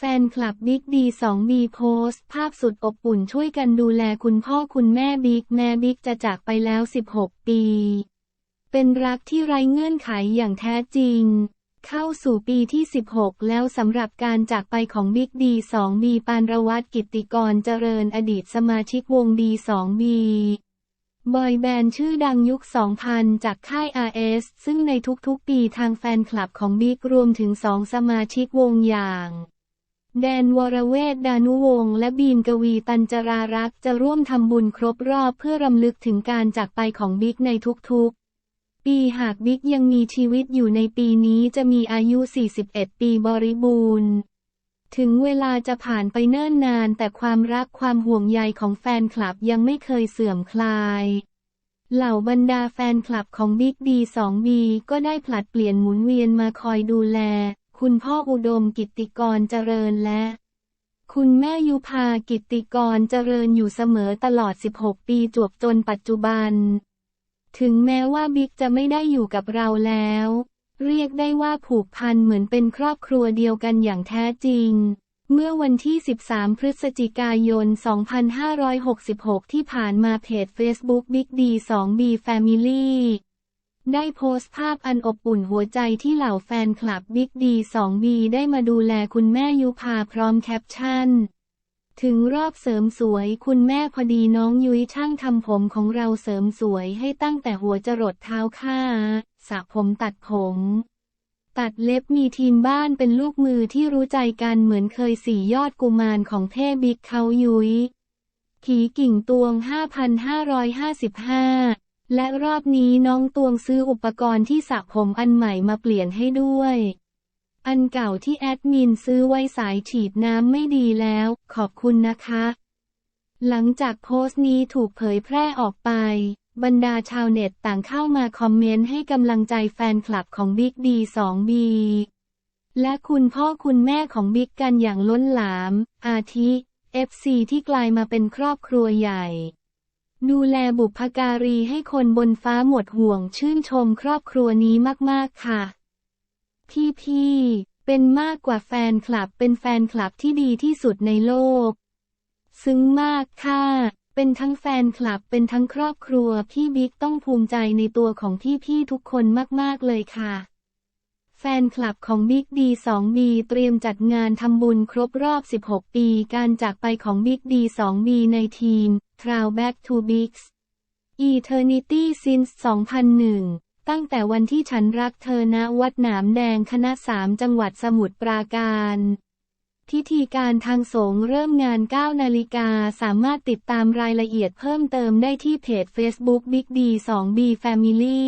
แฟนคลับบิ๊กดีสองบีโพสต์ ภาพสุดอบอุ่นช่วยกันดูแลคุณพ่อคุณแม่บิ๊กแม่บิ๊กจะจากไปแล้ว 16 ปี เป็นรักที่ไร้เงื่อนไขอย่างแท้จริง เข้าสู่ปีที่ 16 แล้วสำหรับการจากไปของบิ๊กดีสองบีปานระวัตกิติกรเจริญอดีตสมาชิกวงดีสองบีบอยแบนด์ชื่อดังยุค 2000 จากค่าย RS ซึ่งในทุกๆปีทางแฟนคลับของบิ๊กรวมถึงสองสมาชิกวงอย่าง แดนวรเวทดานุวงศ์และบีมกวีตันจรารักษ์จะร่วมทำบุญครบรอบเพื่อรำลึกถึงการจากไปของบิ๊กในทุกๆ ปีหากบิ๊กยังมีชีวิตอยู่ในปีนี้จะมีอายุ 41 ปีบริบูรณ์ ถึงเวลาจะผ่านไปเนิ่นนานแต่ความรักความห่วงใยของแฟนคลับยังไม่เคยเสื่อมคลายเหล่าบรรดาแฟนคลับของบิ๊กดีสองบีก็ได้ผลัดเปลี่ยนหมุนเวียนมาคอยดูแล คุณพ่ออุดมกิติกรเจริญและ คุณแม่ยุพากิตติกรเจริญอยู่เสมอตลอด 16 ปีจวบจนปัจจุบัน ถึงแม้ว่าบิ๊กจะไม่ได้อยู่กับเราแล้ว เรียกได้ว่าผูกพันเหมือนเป็นครอบครัวเดียวกันอย่างแท้จริงเมื่อวันที่ 13 พฤศจิกายน 2566 ที่ผ่านมาเพจ Facebook Big D 2 B Family ได้โพสต์ภาพอันอบอุ่นหัวใจที่เหล่าแฟนคลับ Big D 2 B ได้มาดูแลคุณแม่ยุพาพร้อมแคปชั่น ถึงรอบเสริมสวยคุณแม่พอดีน้องยุ้ยช่างทำผมของเราเสริมสวยให้ตั้งแต่หัวจรดเท้าค่าสระผมตัดผม ตัดเล็บมีทีมบ้านเป็นลูกมือที่รู้ใจกันเหมือนเคยสี่ยอดกุมารของเทพบิ๊กเขายุ้ย ขีกิ่งตวง 5,555 และรอบนี้น้องตวงซื้ออุปกรณ์ที่สระผมอันใหม่มาเปลี่ยนให้ด้วย อันเก่าที่แอดมินซื้อไว้สายฉีดน้ำไม่ดีแล้ว ขอบคุณนะคะ หลังจากโพสต์นี้ถูกเผยแพร่ออกไป บรรดาชาวเน็ตต่างเข้ามาคอมเมนต์ให้กำลังใจแฟนคลับของบิ๊กดีสองบีและคุณพ่อคุณแม่ของบิ๊กกันอย่างล้นหลาม อาทิ FC ที่กลายมาเป็นครอบครัวใหญ่ ดูแลบุพการีให้คนบนฟ้าหมดห่วงชื่นชมครอบครัวนี้มากๆค่ะพี่พี่ๆ เป็นมากกว่าแฟนคลับเป็นแฟนคลับที่ดีที่สุดในโลก ซึ้งมากค่ะ เป็นทั้งแฟนคลับเป็นทั้งครอบครัว พี่บิ๊กต้องภูมิใจในตัวของพี่พี่ๆทุกคนมากๆเลยค่ะ แฟนคลับของบิ๊กดี2 b เตรียมจัดงานทำบุญครบรอบ 16 ปีการจากไปของบิ๊กดี2 b ในทีม Trail Back to Bigs Eternity Since 2001ตั้งแต่วันที่ฉันรักเธอณวัดหนามแดงคณะสามจังหวัดสมุทรปราการ พิธีการทางสงฆ์เริ่มงาน 9 นาฬิกาสามารถติดตามรายละเอียดเพิ่มเติมได้ที่เพจ Facebook Big D 2 B Family